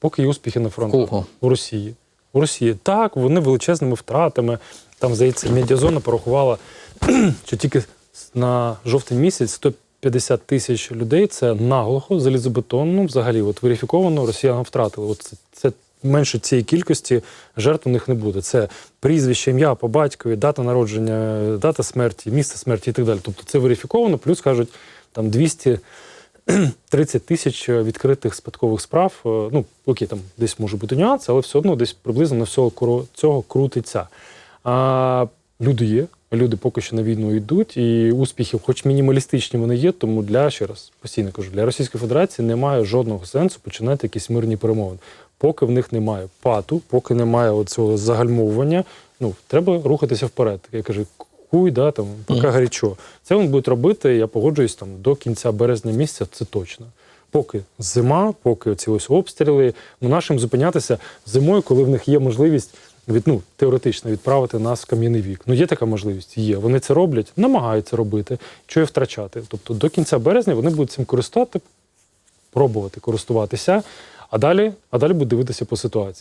Поки є успіхи на фронтах. Кого? У Росії. У Росії. Так, вони величезними втратами. Там, здається, медіазона порахувала, що тільки на жовтень місяць 150 тисяч людей це наглухо, залізобетонно, взагалі, от верифіковано росіяни втратили. От це, це менше цієї кількості жертв у них не буде. Це прізвище, ім'я по батькові, дата народження, дата смерті, місце смерті і так далі. Тобто це верифіковано, плюс кажуть, там 200 30 тисяч відкритих спадкових справ. Е, Ну, окей, там десь може бути нюанси, але все одно десь приблизно на всього цього крутиться. А, люди є, люди поки що на війну йдуть, і успіхи, хоч мінімалістичні вони є, тому для ще раз постійно кажу, для Російської Федерації немає жодного сенсу починати якісь мирні перемовини. Поки в них немає пату, поки немає цього загальмовування, ну треба рухатися вперед. Я кажу, куй, да, там, поки Мгм. гарячо. Це він буде робити, я погоджуюсь там до кінця березня місяця, це точно. Поки зима, поки ці ось обстріли, ну нашим зупинятися зимою, коли в них є можливість від, ну, теоретично відправити нас в кам'яний вік. Ну є така можливість, є. Вони це роблять, намагаються робити, що і втрачати. Тобто до кінця березня вони будуть цим користувати, пробувати користуватися, а далі, а далі будуть дивитися по ситуації.